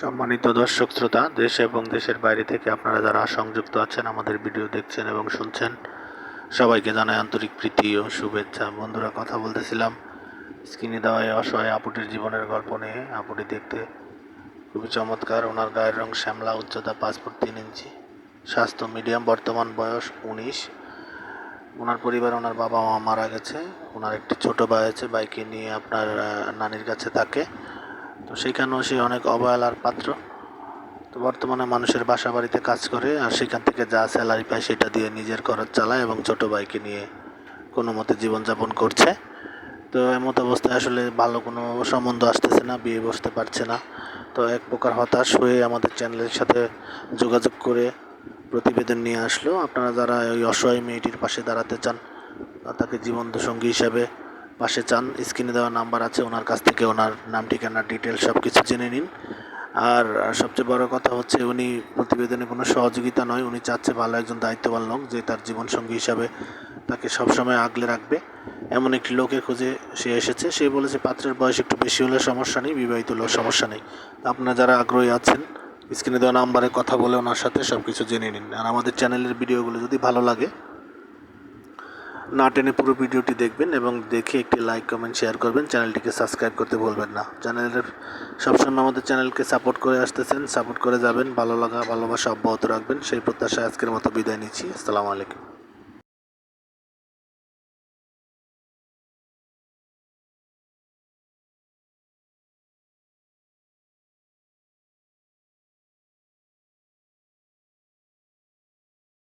সম্মানিত দর্শক শ্রোতা, দেশ এবং দেশের বাইরে থেকে আপনারা যারা সংযুক্ত আছেন, আমাদের ভিডিও দেখছেন এবং শুনছেন, সবাইকে জানাই আন্তরিক প্রীতি ও শুভেচ্ছা। বন্ধুরা, কথা বলতেছিলাম স্ক্রিনে দেওয়া এই অসহায় আপুটির জীবনের গল্প নিয়ে। আপুটি দেখতে খুবই চমৎকার। ওনার গায়ের রং শ্যামলা, উচ্চতা পাঁচ ফুট তিন ইঞ্চি। স্বাস্থ্য মিডিয়াম, বর্তমান বয়স উনিশ। ওনার পরিবার, ওনার বাবা মা মারা গেছে। ওনার একটি ছোট ভাই আছে বাইকে নিয়ে আপনার নানির কাছে থাকে। তো সেখানেও সে অনেক অবহেলার পাত্র। তো বর্তমানে মানুষের বাসা বাড়িতে কাজ করে আর সেখান থেকে যা স্যালারি পায় সেটা দিয়ে নিজের খরচ চালায় এবং ছোট ভাইকে নিয়ে কোনো মতে জীবনযাপন করছে। তো এমত অবস্থায় আসলে ভালো কোনো সম্বন্ধ আসতেছে না, বিয়ে বসতে পারছে না। তো এক প্রকার হতাশ হয়ে আমাদের চ্যানেলের সাথে যোগাযোগ করে প্রতিবেদন নিয়ে আসলো। আপনারা যারা ওই অসহায় মেয়েটির পাশে দাঁড়াতে চান, তাকে জীবন্ত সঙ্গী হিসাবে পাশে চান, স্ক্রিনে দেওয়া নাম্বার আছে, ওনার কাছ থেকে ওনার নাম, ঠিকানা ডিটেল সব কিছু জেনে নিন। আর সবচেয়ে বড় কথা হচ্ছে, উনি প্রতিবেদনে কোনো সহযোগিতা নয়, উনি চাচ্ছে ভালো একজন দায়িত্ববান লোক, যে তার জীবনসঙ্গী হিসাবে তাকে সবসময় আগলে রাখবে। এমন একটি লোকের খুঁজে সে এসেছে, সে বলেছে, পাত্রের বয়স একটু বেশি হলে সমস্যা নেই, বিবাহিত লোক সমস্যা নেই। আপনারা যারা আগ্রহী আছেন, স্ক্রিনে দেওয়া নাম্বারে কথা বলে ওনার সাথে সব কিছু জেনে নিন। আর আমাদের চ্যানেলের ভিডিওগুলো যদি ভালো লাগে না টেনে পুরো ভিডিওটি দেখবেন এবং দেখে একটি লাইক কমেন্ট শেয়ার করবেন। চ্যানেলটিকে সাবস্ক্রাইব করতে ভুলবেন না। চ্যানেলের সবসময় আমাদের চ্যানেলকে সাপোর্ট করে আসতেছেন। সাপোর্ট করে যাবেন। ভালো লাগা, ভালোবাসা অব্যাহত রাখবেন। সেই প্রত্যাশায় আজকের মতো বিদায় নিচ্ছি। আসসালামু আলাইকুম।